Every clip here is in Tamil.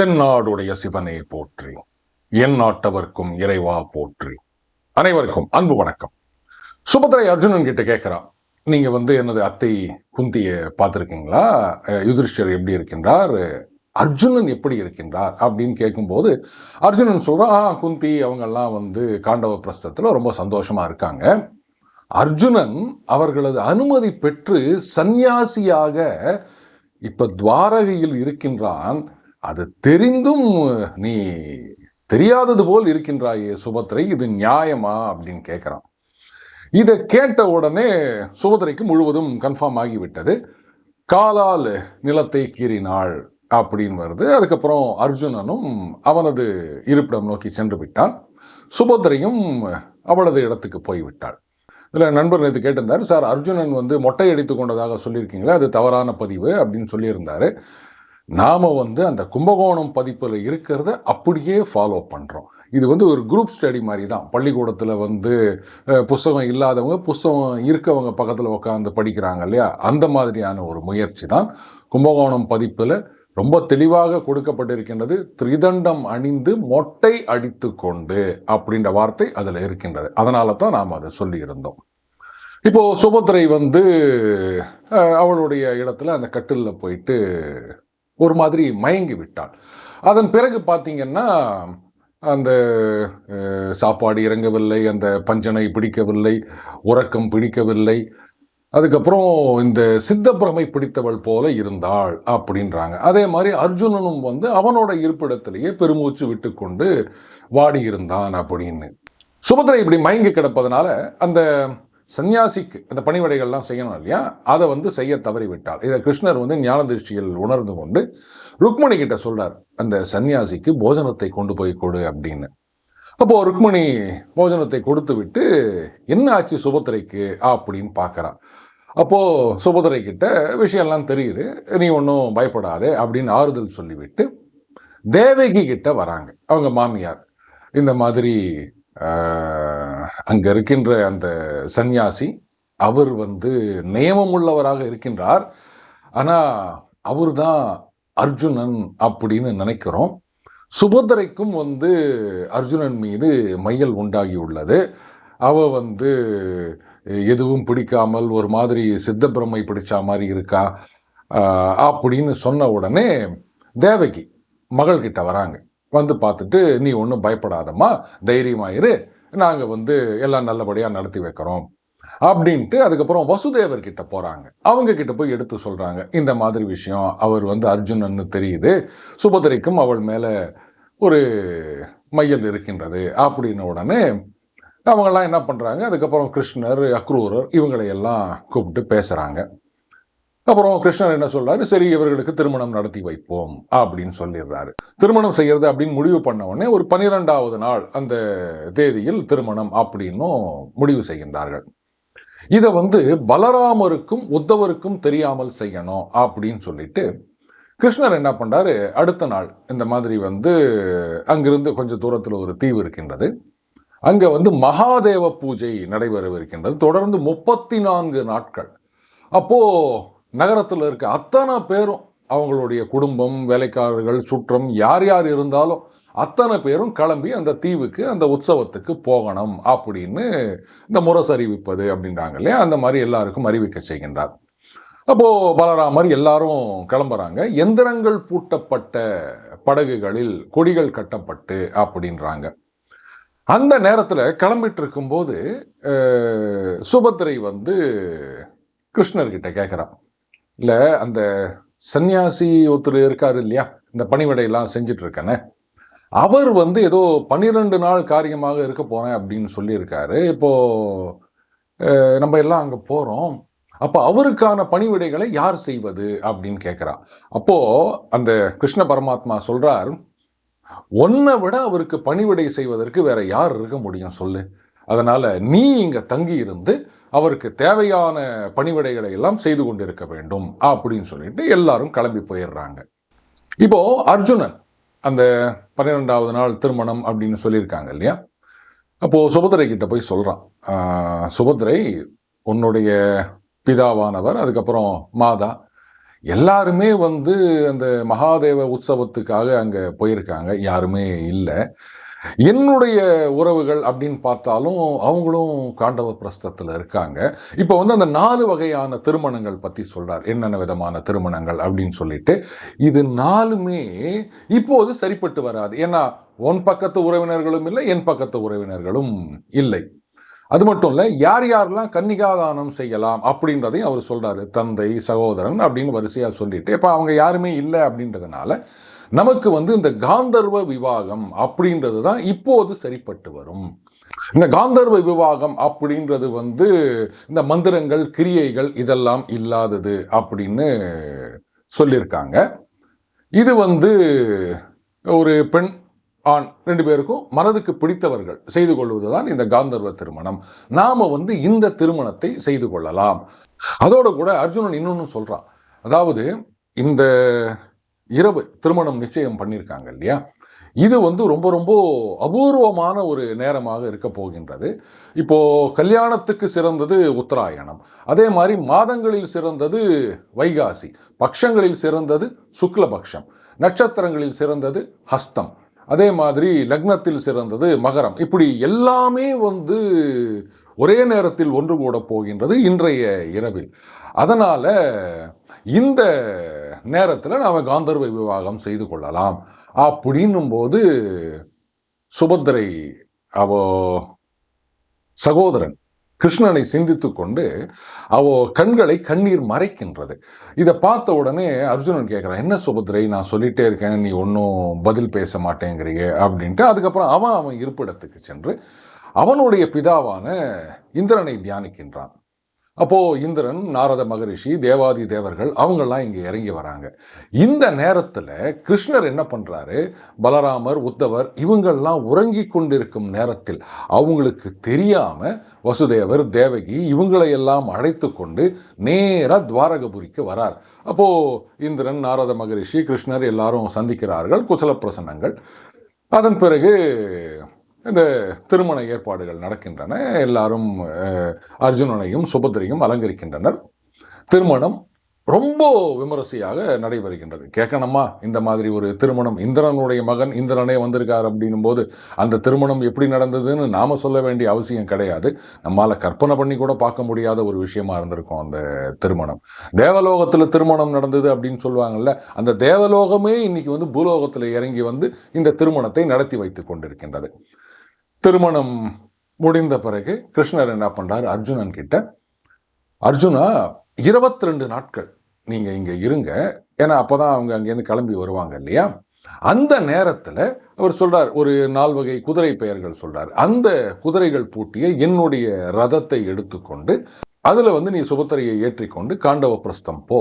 தென்னாடுடைய சிவனே போற்றி. என் நாட்டவர்க்கும் இறைவா போற்றி. அனைவருக்கும் அன்பு வணக்கம். சுபத்ரை அர்ஜுனன் கிட்ட கேட்குறான் நீங்கள் வந்து எனது அத்தை குந்தியை பார்த்துருக்கீங்களா? யுதிஷ்டர் எப்படி இருக்கின்றார்? அர்ஜுனன் எப்படி இருக்கின்றார்? அப்படின்னு கேட்கும்போது அர்ஜுனன் சொல்கிறான் "ஆ, குந்தி அவங்கெல்லாம் வந்து காண்டவ பிரஸ்தத்தில் ரொம்ப சந்தோஷமாக இருக்காங்க. அர்ஜுனன் அவர்களது அனுமதி பெற்று சந்நியாசியாக இப்போ துவாரகையில் இருக்கின்றான். அது தெரிந்தும் நீ தெரியாதது போல் இருக்கின்றாயே சுபத்ரை இது நியாயமா அப்படின்னு கேட்குறான் இதை கேட்ட உடனே சுபத்ரைக்கு முழுவதும் கன்ஃபார்ம் ஆகிவிட்டது. காலால் நிலத்தை கீறினாள் அப்படின்னு வருது. அதுக்கப்புறம் அர்ஜுனனும் அவனது இருப்பிடம் நோக்கி சென்று விட்டான். சுபத்ரையும் அவளது இடத்துக்கு போய்விட்டாள். இதில் நண்பர் நேற்று கேட்டிருந்தார் சார் அர்ஜுனன் வந்து மொட்டை அடித்து கொண்டதாக சொல்லியிருக்கீங்களே அது தவறான பதிவு அப்படின்னு சொல்லியிருந்தார். நாம் வந்து அந்த கும்பகோணம் பதிப்பில் இருக்கிறத அப்படியே ஃபாலோ பண்ணுறோம் இது வந்து ஒரு குரூப் ஸ்டடி மாதிரி தான் பள்ளிக்கூடத்தில் வந்து புஸ்தகம் இல்லாதவங்க புஸ்தகம் இருக்கவங்க பக்கத்தில் உட்காந்து படிக்கிறாங்க இல்லையா? அந்த மாதிரியான ஒரு முயற்சி தான் கும்பகோணம் பதிப்பில் ரொம்ப தெளிவாக கொடுக்கப்பட்டிருக்கின்றது. திரிதண்டம் அணிந்து மொட்டை அடித்து கொண்டு அப்படின்ற வார்த்தை அதில் இருக்கின்றது. அதனால தான் நாம் அதை சொல்லியிருந்தோம். இப்போது சுபத்ரை வந்து அவளுடைய இடத்துல அந்த கட்டிலில் போயிட்டு ஒரு மாதிரி மயங்கி விட்டாள் அதன் பிறகு பார்த்தீங்கன்னா அந்த சாப்பாடு இறங்கவில்லை அந்த பஞ்சனை பிடிக்கவில்லை உறக்கம் பிடிக்கவில்லை அதுக்கப்புறம் இந்த சித்தப்பிரமை பிடித்தவள் போல இருந்தாள் அப்படின்றாங்க. அதே மாதிரி அர்ஜுனனும் வந்து அவனோட இருப்பிடத்திலேயே பெருமூச்சு விட்டுக்கொண்டு வாடி இருந்தான் அப்படின்னு. சுபத்ரை இப்படி மயங்கி கிடப்பதனால அந்த சன்னியாசிக்கு அந்த பணிவடைகள்லாம் செய்யணும் இல்லையா? அதை வந்து செய்ய தவறிவிட்டாள் இதை கிருஷ்ணர் வந்து ஞான திருஷ்டியில் உணர்ந்து கொண்டு ருக்மணி கிட்ட சொல்றார் அந்த சன்னியாசிக்கு போஜனத்தை கொண்டு போய் கொடு அப்படின்னு. அப்போ ருக்மணி போஜனத்தை கொடுத்து விட்டு என்ன ஆச்சு சுபத்திரைக்கு அப்படின்னு பார்க்குறான். அப்போது சுபத்திரை கிட்ட விஷயம்லாம் தெரியுது நீ ஒன்றும் பயப்படாதே அப்படின்னு ஆறுதல் சொல்லிவிட்டு தேவகி கிட்ட வராங்க. அவங்க மாமியார் இந்த மாதிரி அங்கே இருக்கின்ற அந்த சன்னியாசி அவர் வந்து நியமம் உள்ளவராக இருக்கின்றார். ஆனா அவர்தான் அர்ஜுனன் அப்படின்னு நினைக்கிறோம். சுபத்திரைக்கும் வந்து அர்ஜுனன் மீது மையல் உண்டாகி உள்ளது அவ வந்து எதுவும் பிடிக்காமல் ஒரு மாதிரி சித்தப்பிரமை பிடிச்சா மாதிரி இருக்கா அப்படின்னு சொன்ன உடனே தேவகி மகள்கிட்ட வராங்க. வந்து பார்த்துட்டு நீ ஒன்றும் பயப்படாதம்மா தைரியமாயிரு நாங்கள் வந்து எல்லாம் நல்லபடியாக நடத்தி வைக்கிறோம் அப்படின்ட்டு அதுக்கப்புறம் வசுதேவர் கிட்ட போகிறாங்க அவங்க கிட்ட போய் எடுத்து சொல்கிறாங்க இந்த மாதிரி விஷயம் அவர் வந்து அர்ஜுனன்னு தெரியுது. சுபதிரைக்கும் அவள் மேலே ஒரு மையல் இருக்கின்றது அப்படின்ன உடனே அவங்கெல்லாம் என்ன பண்ணுறாங்க அதுக்கப்புறம் கிருஷ்ணர் அக்ரூரர் இவங்களை எல்லாம் கூப்பிட்டு பேசுகிறாங்க அப்புறம் கிருஷ்ணர் என்ன சொல்றாரு? சரி இவர்களுக்கு திருமணம் நடத்தி வைப்போம் அப்படின்னு சொல்லிடுறாரு. திருமணம் செய்யறது அப்படின்னு முடிவு பண்ண உடனே ஒரு பனிரெண்டாவது நாள் அந்த தேதியில் திருமணம் அப்படின்னும் முடிவு செய்கின்றார்கள். இதை வந்து பலராமருக்கும் உத்தவருக்கும் தெரியாமல் செய்யணும் அப்படின்னு சொல்லிட்டு கிருஷ்ணர் என்ன பண்ணுறாரு அடுத்த நாள் இந்த மாதிரி வந்து அங்கிருந்து கொஞ்சம் தூரத்தில் ஒரு தீவு இருக்கின்றது. அங்கே வந்து மகாதேவ பூஜை நடைபெறவிருக்கின்றது. தொடர்ந்து முப்பத்தி நான்கு நாட்கள். அப்போது நகரத்தில் இருக்க அத்தனை பேரும் அவங்களுடைய குடும்பம் வேலைக்காரர்கள் சுற்றம் யார் யார் இருந்தாலும் அத்தனை பேரும் கிளம்பி அந்த தீவுக்கு அந்த உற்சவத்துக்கு போகணும் அப்படின்னு இந்த முரசு அறிவிப்பது அப்படின்றாங்க இல்லையா? அந்த மாதிரி எல்லாருக்கும் அறிவிக்க செய்கின்றார். அப்போது பலராமர் எல்லாரும் கிளம்புறாங்க. எந்திரங்கள் பூட்டப்பட்ட படகுகளில் கொடிகள் கட்டப்பட்டு அப்படின்றாங்க. அந்த நேரத்தில் கிளம்பிட்டு இருக்கும்போது சுபத்திரை வந்து கிருஷ்ணர்கிட்ட கேட்குறான் இல்லை அந்த சன்னியாசி ஒருத்தர் இருக்காரு இல்லையா? இந்த பணிவிடையெல்லாம் செஞ்சுட்டு இருக்கானே அவர் வந்து ஏதோ பன்னிரெண்டு நாள் காரியமாக இருக்க போகிறேன் அப்படின்னு சொல்லியிருக்காரு. இப்போது நம்ம எல்லாம் அங்கே போகிறோம் அப்போ அவருக்கான பணிவிடைகளை யார் செய்வது அப்படின்னு கேட்குறா அப்போது அந்த கிருஷ்ண பரமாத்மா சொல்கிறார் உன்னை விட அவருக்கு பணிவிடை செய்வதற்கு வேற யார் இருக்க முடியும் சொல்லு. அதனால் நீ இங்கே தங்கி இருந்து அவருக்கு தேவையான பணிவிடைகளை எல்லாம் செய்து கொண்டிருக்க வேண்டும் அப்படின்னு சொல்லிட்டு எல்லாரும் கிளம்பி போயிடுறாங்க. இப்போ அர்ஜுனன் அந்த பன்னிரெண்டாவது நாள் திருமணம் அப்படின்னு சொல்லியிருக்காங்க இல்லையா? அப்போது சுபத்திரை கிட்ட போய் சொல்கிறான் சுபத்திரை உன்னுடைய பிதாவானவர் அதுக்கப்புறம் மாதா எல்லாருமே வந்து அந்த மகாதேவ உற்சவத்துக்காக அங்கே போயிருக்காங்க. யாருமே இல்லை. என்னுடைய உறவுகள் அப்படின்னு பார்த்தாலும் அவங்களும் காண்டவ பிரஸ்தத்தில் இருக்காங்க. இப்போ வந்து அந்த நாலு வகையான திருமணங்கள் பற்றி சொல்கிறார் என்னென்ன விதமான திருமணங்கள் அப்படின்னு சொல்லிட்டு இது நாலுமே இப்போது சரிப்பட்டு வராது. ஏன்னா உன் பக்கத்து உறவினர்களும் இல்லை என் பக்கத்து உறவினர்களும் இல்லை. அது மட்டும் இல்லை யார் யாரெல்லாம் கன்னிகாதானம் செய்யலாம் அப்படின்றதையும் அவர் சொல்கிறாரு தந்தை சகோதரன் அப்படின்னு வரிசையாக சொல்லிட்டு இப்போ அவங்க யாருமே இல்லை அப்படின்றதுனால நமக்கு வந்து இந்த காந்தர்வ விவாகம் அப்படின்றது தான் இப்போது சரிப்பட்டு வரும். இந்த காந்தர்வ விவாகம் அப்படின்றது வந்து இந்த மந்திரங்கள் கிரியைகள் இதெல்லாம் இல்லாதது அப்படின்னு சொல்லியிருக்காங்க. இது வந்து ஒரு பெண் ஆண் ரெண்டு பேருக்கும் மனதுக்கு பிடித்தவர்கள் செய்து கொள்வது தான் இந்த காந்தர்வ திருமணம். நாம் வந்து இந்த திருமணத்தை செய்து கொள்ளலாம். அதோட கூட அர்ஜுனன் இன்னொன்று சொல்கிறான் அதாவது இந்த இரவு திருமணம் நிச்சயம் பண்ணியிருக்காங்க இல்லையா? இது வந்து ரொம்ப ரொம்ப அபூர்வமான ஒரு நேரமாக இருக்க போகின்றது. இப்போது கல்யாணத்துக்கு சிறந்தது உத்தராயணம். அதே மாதிரி மாதங்களில் சிறந்தது வைகாசி. பக்ஷங்களில் சிறந்தது சுக்லபக்ஷம். நட்சத்திரங்களில் சிறந்தது ஹஸ்தம். அதே மாதிரி லக்னத்தில் சிறந்தது மகரம். இப்படி எல்லாமே வந்து ஒரே நேரத்தில் ஒன்று கூட போகின்றது இன்றைய இரவில். அதனால் இந்த நேரத்தில் நாம் காந்தர்வ விவாகம் செய்து கொள்ளலாம். அப்படின்னும் போது சுபத்திரை அவோ சகோதரன் கிருஷ்ணனை சிந்தித்து கொண்டு அவ கண்களை கண்ணீர் மறைக்கின்றது. இதை பார்த்த உடனே அர்ஜுனன் கேட்குறான் என்ன சுபத்ரை நான் சொல்லிட்டே இருக்கேன் நீ ஒன்றும் பதில் பேச மாட்டேங்கிறியே அப்படின்ட்டு. அதுக்கப்புறம் அவன் அவன் இருப்பிடத்துக்கு சென்று அவனுடைய பிதாவான இந்திரனை தியானிக்கின்றான். அப்போது இந்திரன் நாரத மகரிஷி தேவாதி தேவர்கள் அவங்கெல்லாம் இங்கே இறங்கி வராங்க. இந்த நேரத்தில் கிருஷ்ணர் என்ன பண்ணுறாரு பலராமர் உத்தவர் இவங்கெல்லாம் உறங்கி கொண்டிருக்கும் நேரத்தில் அவங்களுக்கு தெரியாமல் வசுதேவர் தேவகி இவங்களையெல்லாம் அழைத்து கொண்டு நேராக துவாரகபுரிக்கு வரார். அப்போது இந்திரன் நாரத மகரிஷி கிருஷ்ணர் எல்லாரும் சந்திக்கிறார்கள் குசல பிரசன்னங்கள் அதன் பிறகு இந்த திருமண ஏற்பாடுகள் நடக்கின்றன. எல்லாரும் அர்ஜுனனையும் சுபத்திரையும் அலங்கரிக்கின்றனர். திருமணம் ரொம்ப விமரிசையாக நடைபெறுகின்றது. கேட்கணுமா இந்த மாதிரி ஒரு திருமணம். இந்திரனுடைய மகன் இந்திரனே வந்திருக்கார் அப்படின்னும் போது அந்த திருமணம் எப்படி நடந்ததுன்னு நாம் சொல்ல வேண்டிய அவசியம் கிடையாது. நம்மால் கற்பனை பண்ணி கூட பார்க்க முடியாத ஒரு விஷயமா இருந்திருக்கும் அந்த திருமணம். தேவலோகத்தில் திருமணம் நடந்தது அப்படின்னு சொல்லுவாங்கல்ல அந்த தேவலோகமே இன்னைக்கு வந்து பூலோகத்தில் இறங்கி வந்து இந்த திருமணத்தை நடத்தி வைத்து கொண்டிருக்கின்றது. திருமணம் முடிந்த பிறகு கிருஷ்ணர் என்ன பண்ணுறார் அர்ஜுனன் கிட்ட அர்ஜுனா இருபத்தி ரெண்டு நாட்கள் நீங்க இங்க இருங்க. ஏன்னா அப்பதான் அவங்க அங்கேருந்து கிளம்பி வருவாங்க இல்லையா? அந்த நேரத்தில் அவர் சொல்றார் ஒரு நால்வகை குதிரை பெயர்கள் சொல்றார். அந்த குதிரைகள் பூட்டிய என்னுடைய ரதத்தை எடுத்துக்கொண்டு அதில் வந்து நீ சுபத்திரையை ஏற்றிக்கொண்டு காண்டவ பிரஸ்தம் போ.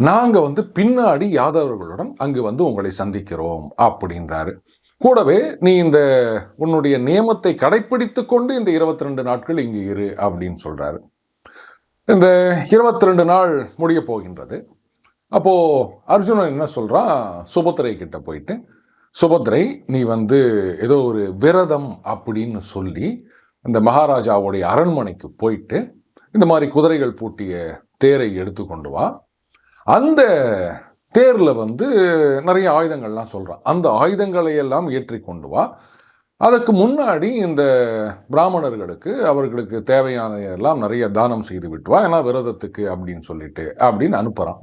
நாங்கள் வந்து பின்னாடி யாதவர்களுடன் அங்கு வந்து உங்களை சந்திக்கிறோம் அப்படின்றாரு. கூடவே நீ இந்த உன்னுடைய நியமத்தை கடைப்பிடித்து கொண்டு இந்த இருபத்தி ரெண்டு நாட்கள் இங்கே இரு அப்படின்னு சொல்கிறாரு இந்த இருபத்தி ரெண்டு நாள் முடிய போகின்றது. அப்போ அர்ஜுனன் என்ன சொல்கிறான் சுபத்திரை கிட்ட போயிட்டு சுபத்ரை நீ வந்து ஏதோ ஒரு விரதம் அப்படின்னு சொல்லி இந்த மகாராஜாவுடைய அரண்மனைக்கு போயிட்டு இந்த மாதிரி குதிரைகள் பூட்டிய தேரை எடுத்து கொண்டு வா. அந்த தேரில் வந்து நிறைய ஆயுதங்கள்லாம் சொல்கிறான் அந்த ஆயுதங்களை எல்லாம் ஏற்றி கொண்டு வா. அதற்கு முன்னாடி இந்த பிராமணர்களுக்கு அவர்களுக்கு தேவையான எல்லாம் நிறைய தானம் செய்து விட்டு வா. ஏன்னா விரதத்துக்கு அப்படின்னு சொல்லிட்டு அப்படின்னு அனுப்புகிறான்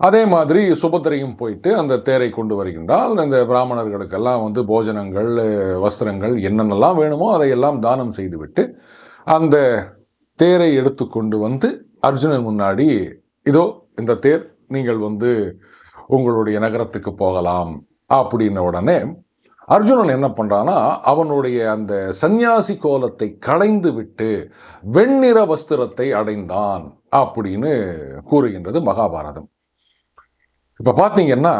அதே மாதிரி சுபத்திரையும் போயிட்டு அந்த தேரை கொண்டு வருகின்றால் இந்த பிராமணர்களுக்கெல்லாம் வந்து போஜனங்கள் வஸ்திரங்கள் என்னென்னலாம் வேணுமோ அதையெல்லாம் தானம் செய்துவிட்டு அந்த தேரை எடுத்து கொண்டு வந்து அர்ஜுனன் முன்னாடி இதோ இந்த தேர் நீங்கள் வந்து உங்களுடைய நகரத்துக்கு போகலாம் அப்படின்ன உடனே அர்ஜுனன் என்ன பண்ணுறான்னா அவனுடைய அந்த சந்நியாசி கோலத்தை களைந்து விட்டு வெண்ணிற வஸ்திரத்தை அடைந்தான் அப்படின்னு கூறுகின்றது மகாபாரதம். இப்போ பார்த்தீங்கன்னா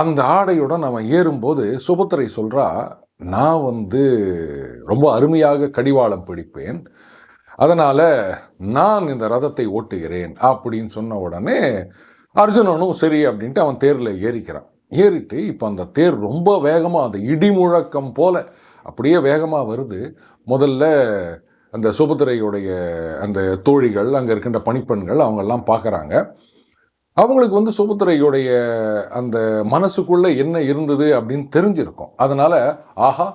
அந்த ஆடையுடன் அவன் ஏறும்போது சுபத்திரை சொல்கிறா நான் வந்து ரொம்ப அருமையாக கடிவாளம் பிடிப்பேன். அதனால் நான் இந்த ரதத்தை ஓட்டுகிறேன். அப்படின்னு சொன்ன உடனே அர்ஜுனனும் சரி அப்படின்ட்டு அவன் தேரில் ஏறிக்கிறான். ஏறிட்டு இப்போ அந்த தேர் ரொம்ப வேகமாக அந்த இடி முழக்கம் போல அப்படியே வேகமாக வருது. முதல்ல அந்த சுபத்திரையுடைய அந்த தோழிகள் அங்கே இருக்கின்ற பணிப்பெண்கள் அவங்கெல்லாம் பார்க்குறாங்க அவங்களுக்கு வந்து சுபத்திரையுடைய அந்த மனசுக்குள்ளே என்ன இருந்தது அப்படின்னு தெரிஞ்சிருக்கும். அதனால் ஆஹா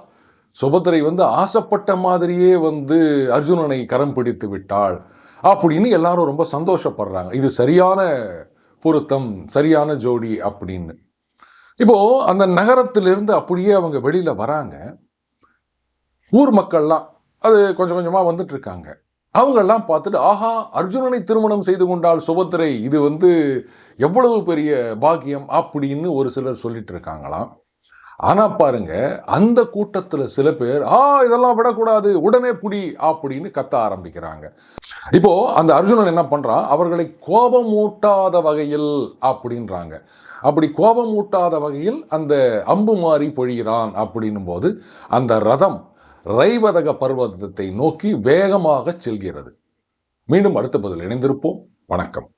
சுபத்திரை வந்து ஆசைப்பட்ட மாதிரியே வந்து அர்ஜுனனை கரம் பிடித்து விட்டாள் அப்படின்னு எல்லாரும் ரொம்ப சந்தோஷப்படுறாங்க. இது சரியான பொருத்தம் சரியான ஜோடி அப்படின்னு. இப்போது அந்த நகரத்திலிருந்து அப்படியே அவங்க வெளியில் வராங்க. ஊர் மக்கள்லாம் அது கொஞ்சம் கொஞ்சமாக வந்துட்டு இருக்காங்க அவங்கெல்லாம் பார்த்துட்டு ஆஹா அர்ஜுனனை திருமணம் செய்து கொண்டால் சுபத்திரை இது வந்து எவ்வளவு பெரிய பாக்கியம் அப்படின்னு ஒரு சிலர் சொல்லிட்டு இருக்காங்களாம் ஆனால் பாருங்க அந்த கூட்டத்தில் சில பேர் ஆ இதெல்லாம் விடக்கூடாது உடனே புடி அப்படின்னு கத்த ஆரம்பிக்கிறாங்க. இப்போ அந்த அர்ஜுனன் என்ன பண்ணுறான் அவர்களை கோபமூட்டாத வகையில் அப்படின்றாங்க. அப்படி கோபமூட்டாத வகையில் அந்த அம்பு மாறி பொழிகிறான் அப்படின்னும் போது அந்த ரதம் ரைவதக பர்வதத்தை நோக்கி வேகமாக செல்கிறது. மீண்டும் அடுத்த பதில் இணைந்திருப்போம். வணக்கம்.